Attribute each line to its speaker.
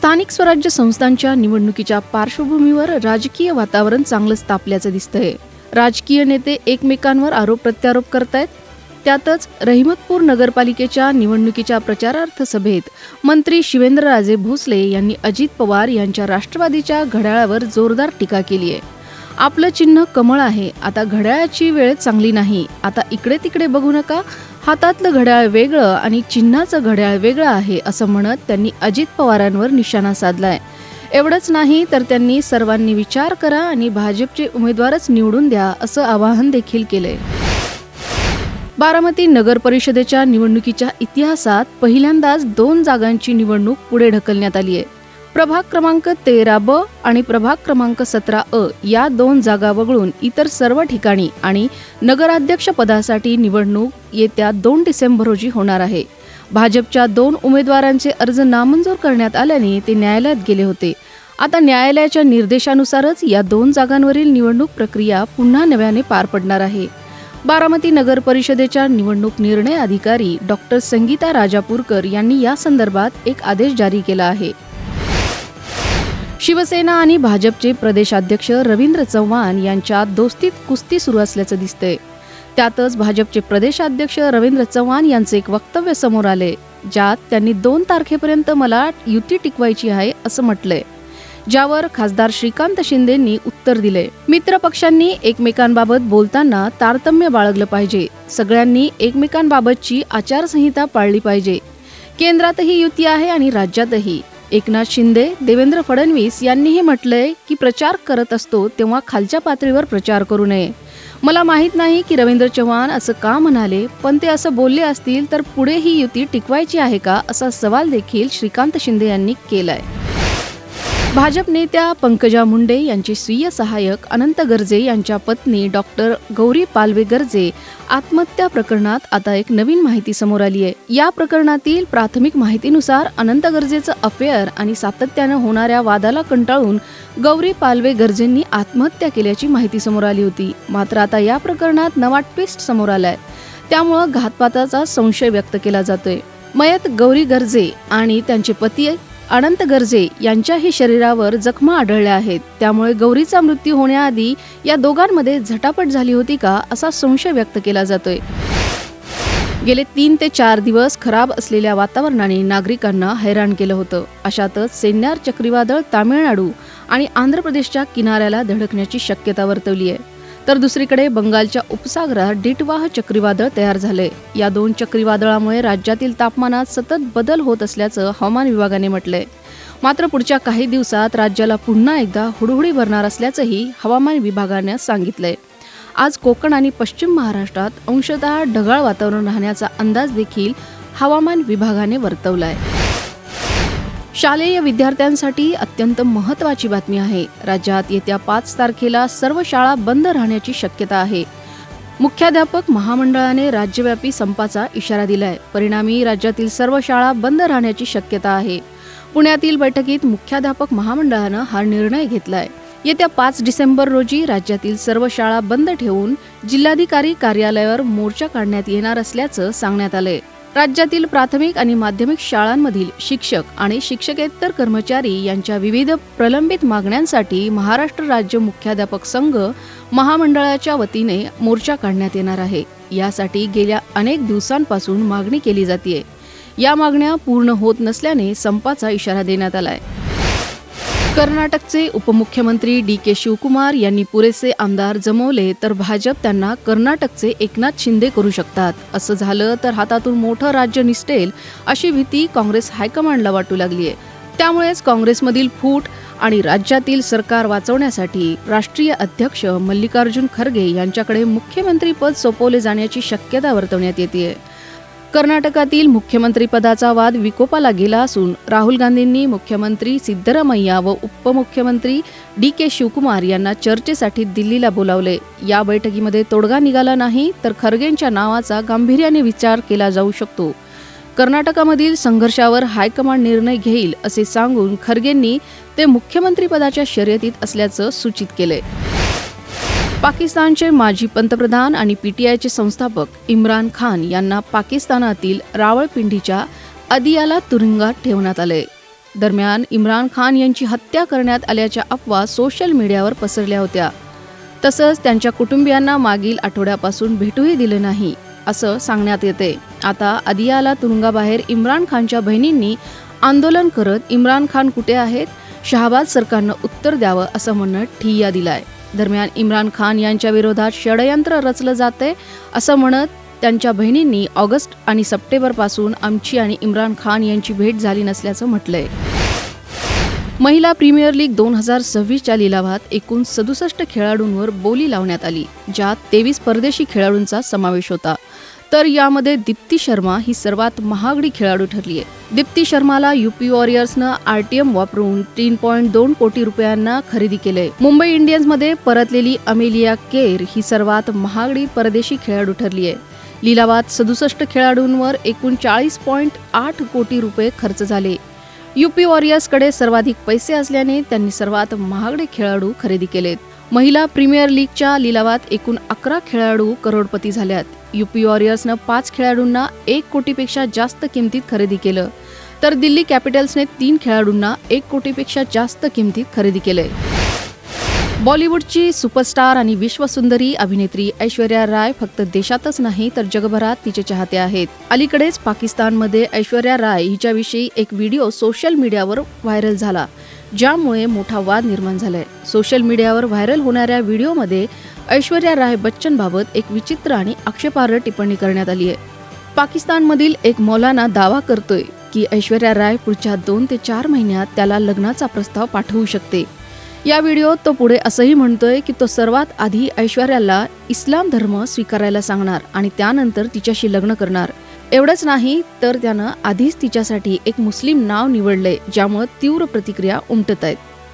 Speaker 1: स्थानिक स्वराज्य संस्थांच्या निवडणुकीच्या पार्श्वभूमीवर राजकीय वातावरण चांगलंच तापल्याचं दिसतंय. राजकीय नेते एकमेकांवर आरोप प्रत्यारोप करतायत. त्यातच रहिमतपूर नगरपालिकेच्या निवडणुकीच्या प्रचारार्थ सभेत मंत्री शिवेंद्रराजे भोसले यांनी अजित पवार यांच्या राष्ट्रवादीच्या घड्याळावर जोरदार टीका केली आहे. आपलं चिन्ह कमळ आहे. आता घड्याळाची वेळ चांगली नाही. आता इकडे तिकडे बघू नका. हातातलं घड्याळ वेगळं आणि चिन्हाचं घड्याळ वेगळं आहे असं म्हणत त्यांनी अजित पवारांवर निशाणा साधलाय. एवढंच नाही तर त्यांनी सर्वांनी विचार करा आणि भाजपचे उमेदवारच निवडून द्या असं आवाहन देखील केलंय. बारामती नगर परिषदेच्या निवडणुकीच्या इतिहासात पहिल्यांदाच दोन जागांची निवडणूक पुढे ढकलण्यात आली आहे प्रभाग क्रमांक तेरा ब आणि प्रभाग क्रमांक सतरा अ या दोन जागा वगळून इतर सर्व ठिकाणी आणि नगराध्यक्ष पदासाठी निवडणूक येत्या दोन डिसेंबर रोजी होणार आहे. भाजपच्या दोन उमेदवारांचे अर्ज नामंजूर करण्यात आल्याने ते न्यायालयात गेले होते. आता न्यायालयाच्या निर्देशानुसारच या दोन जागांवरील निवडणूक प्रक्रिया पुन्हा नव्याने पार पडणार आहे. बारामती नगर परिषदेच्या निवडणूक निर्णय अधिकारी डॉक्टर संगीता राजापूरकर यांनी या संदर्भात एक आदेश जारी केला आहे. शिवसेना आणि भाजपचे प्रदेशाध्यक्ष रवींद्र चव्हाण यांच्यात दोस्तीत कुस्ती सुरू असल्याचं दिसतंय. त्यातच भाजपचे प्रदेशाध्यक्ष रवींद्र चव्हाण यांचे एक वक्तव्य समोर आले ज्यात त्यांनी दोन तारखेपर्यंत मला युती टिकवायची आहे असं म्हटलंय. ज्यावर खासदार श्रीकांत शिंदेंनी उत्तर दिले मित्र पक्षांनी एकमेकांबाबत बोलताना तारतम्य बाळगलं पाहिजे. सगळ्यांनी एकमेकांबाबतची आचारसंहिता पाळली पाहिजे. केंद्रातही युती आहे आणि राज्यातही. एकनाथ शिंदे देवेंद्र फडणवीस यांनीही म्हटलंय की प्रचार करत असतो तेव्हा खालच्या पातळीवर प्रचार करू नये. मला माहीत नाही की रवींद्र चव्हाण असं का म्हणाले पण ते असं बोलले असतील तर पुढे ही युती टिकवायची आहे का असा सवाल देखील श्रीकांत शिंदे यांनी केलाय. भाजप नेत्या पंकजा मुंडे यांचे स्वीय सहाय्यक अनंत गर्जे यांच्या पत्नी डॉक्टर गौरी पालवे गर्जे आत्महत्या प्रकरणात आता एक नवीन माहिती समोर आली आहे. या प्रकरणातील प्राथमिक माहितीनुसार अनंत गर्जेचं अफेअर आणि सातत्यानं होणाऱ्या वादाला कंटाळून गौरी पालवे गर्जेंनी आत्महत्या केल्याची माहिती समोर आली होती. मात्र आता या प्रकरणात नवा ट्विस्ट समोर आलाय. त्यामुळं घातपाताचा संशय व्यक्त केला जातोय. मयत गौरी गर्जे आणि त्यांचे पती अनंत गर्जे यांच्याही शरीरावर जखमा आढळल्या आहेत. त्यामुळे गौरीचा मृत्यू होण्याआधी या दोघांमध्ये झटापट झाली होती का असा संशय व्यक्त केला जातोय. गेले तीन ते चार दिवस खराब असलेल्या वातावरणाने नागरिकांना हैराण केलं होतं. अशातच सेन्यार चक्रीवादळ तामिळनाडू आणि आंध्र प्रदेशच्या किनाऱ्याला धडकण्याची शक्यता वर्तवली आहे. तर दुसरीकडे बंगालच्या उपसागरात डिटवाह चक्रीवादळ तयार झाले. या दोन चक्रीवादळामुळे राज्यातील तापमानात सतत बदल होत असल्याचं हवामान विभागाने म्हटलंय. मात्र पुढच्या काही दिवसात राज्याला पुन्हा एकदा हुडहुडी भरणार असल्याचंही हवामान विभागाने सांगितलंय. आज कोकण आणि पश्चिम महाराष्ट्रात अंशतः ढगाळ वातावरण राहण्याचा अंदाज देखील हवामान विभागाने वर्तवलाय. शालेय विद्यार्थ्यांसाठी अत्यंत महत्त्वाची बातमी आहे. राज्यात येत्या पाच तारखेला सर्व शाळा बंद राहण्याची शक्यता आहे. मुख्याध्यापक महामंडळाने राज्यव्यापी संपाचा इशारा दिलाय. परिणामी राज्यातील सर्व शाळा बंद राहण्याची शक्यता आहे. पुण्यातील बैठकीत मुख्याध्यापक महामंडळानं हा निर्णय घेतलाय. येत्या पाच डिसेंबर रोजी राज्यातील सर्व शाळा बंद ठेवून जिल्हाधिकारी कार्यालयावर मोर्चा काढण्यात येणार असल्याचं सांगण्यात आलंय. राज्यातील प्राथमिक आणि माध्यमिक शाळांमधील शिक्षक आणि शिक्षकेतर कर्मचारी यांच्या विविध प्रलंबित मागण्यांसाठी महाराष्ट्र राज्य मुख्याध्यापक संघ महामंडळाच्या वतीने मोर्चा काढण्यात येणार आहे. यासाठी गेल्या अनेक दिवसांपासून मागणी केली जाते या मागण्या पूर्ण होत नसल्याने संपाचा इशारा देण्यात आलाय. कर्नाटकचे उपमुख्यमंत्री डी के शिवकुमार यांनी पुरेसे आमदार जमवले तर भाजप त्यांना कर्नाटकचे एकनाथ शिंदे करू शकतात. असं झालं तर हातातून मोठं राज्य निसटेल अशी भीती काँग्रेस हायकमांडला वाटू लागली आहे. त्यामुळेच काँग्रेसमधील फूट आणि राज्यातील सरकार वाचवण्यासाठी राष्ट्रीय अध्यक्ष मल्लिकार्जुन खरगे यांच्याकडे मुख्यमंत्रीपद सोपवले जाण्याची शक्यता वर्तवण्यात येते कर्नाटकातील मुख्यमंत्रीपदाचा वाद विकोपाला गेला असून राहुल गांधींनी मुख्यमंत्री सिद्धरामय्या व उपमुख्यमंत्री डी के शिवकुमार यांना चर्चेसाठी दिल्लीला बोलावले. या बैठकीमध्ये तोडगा निघाला नाही तर खरगेंच्या नावाचा गांभीर्याने विचार केला जाऊ शकतो. कर्नाटकामधील संघर्षावर हायकमांड निर्णय घेईल असे सांगून खरगेंनी ते मुख्यमंत्रीपदाच्या शर्यतीत असल्याचं सूचित केलंय. पाकिस्तानचे माजी पंतप्रधान आणि पीटीआयचे संस्थापक इम्रान खान यांना पाकिस्तानातील रावळपिंडीच्या अदियाला तुरुंगात ठेवण्यात आले. दरम्यान इम्रान खान यांची हत्या करण्यात आल्याच्या अफवा सोशल मीडियावर पसरल्या होत्या. तसंच त्यांच्या कुटुंबियांना मागील आठवड्यापासून भेटूही दिले नाही असं सांगण्यात येते. आता अदियाला तुरुंगाबाहेर इम्रान खानच्या बहिणींनी आंदोलन करत इम्रान खान कुठे आहेत? शहाबाज सरकारनं उत्तर द्यावं असं म्हणणं ठिय्या दिलाय. दरम्यान इम्रान खान यांच्या विरोधात षडयंत्र रचलं जाते असं म्हणत त्यांच्या बहिणींनी ऑगस्ट आणि सप्टेंबरपासून आमची आणि इम्रान खान यांची भेट झाली नसल्याचं म्हटलंय. महिला प्रीमियर लीग दोन हजार सव्वीसच्या लिलावात एकूण सदुसष्ट खेळाडूंवर बोली लावण्यात आली ज्यात तेवीस परदेशी खेळाडूंचा समावेश होता. तर यामध्ये दीप्ती शर्मा ही सर्वात महागडी खेळाडू ठरली आहे. दीप्ती शर्माला युपी वॉरियर्सनं आरटीएम वापरून तीन पॉईंट दोन कोटी रुपयांना खरेदी केले मुंबई इंडियन्समध्ये परतलेली अमेलिया केर ही सर्वात महागडी परदेशी खेळाडू ठरली आहे. लिलावात सदुसष्ट खेळाडूंवर एकूण चाळीस पॉईंट आठ कोटी रुपये खर्च झाले. युपी वॉरियर्सकडे सर्वाधिक पैसे असल्याने त्यांनी सर्वात महागडे खेळाडू खरेदी केलेत. महिला प्रीमियर लीगच्या लिलावात एकूण अकरा खेळाडू करोडपती झाल्यात. युपी वॉरियर्सनं पाच खेळाडूंना एक कोटीपेक्षा जास्त किमतीत खरेदी केलं. तर दिल्ली कॅपिटल्सने तीन खेळाडूंना एक कोटीपेक्षा जास्त किमतीत खरेदी केलंय. बॉलिवूडची सुपरस्टार आणि विश्वसुंदरी अभिनेत्री ऐश्वर्या राय फक्त देशातच नाही तर जगभरात तिचे चाहते आहेत. अलीकडेच पाकिस्तानमध्ये ऐश्वर्या राय हिच्याविषयी एक व्हिडिओ सोशल मीडियावर व्हायरल झाला ज्यामुळे मोठा वाद निर्माण झालाय. सोशल मीडियावर व्हायरल होणाऱ्या व्हिडिओमध्ये ऐश्वर्या राय बच्चनबाबत एक विचित्र आणि आक्षेपार्ह टिप्पणी करण्यात आली आहे. पाकिस्तानमधील एक मौलाना दावा करतोय की ऐश्वर्या राय पुढच्या दोन ते चार महिन्यात त्याला लग्नाचा प्रस्ताव पाठवू शकते. या व्हिडिओत तो पुढे असंही म्हणतोय की तो सर्वात आधी ऐश्वर्याला इस्लाम धर्म स्वीकारायला सांगणार आणि त्यानंतर तिच्याशी लग्न करणार. एवढंच नाही तर त्यानं आधीच तिच्यासाठी एक मुस्लिम नाव निवडलंय ज्यामुळे तीव्र प्रतिक्रिया उमटत आहेत.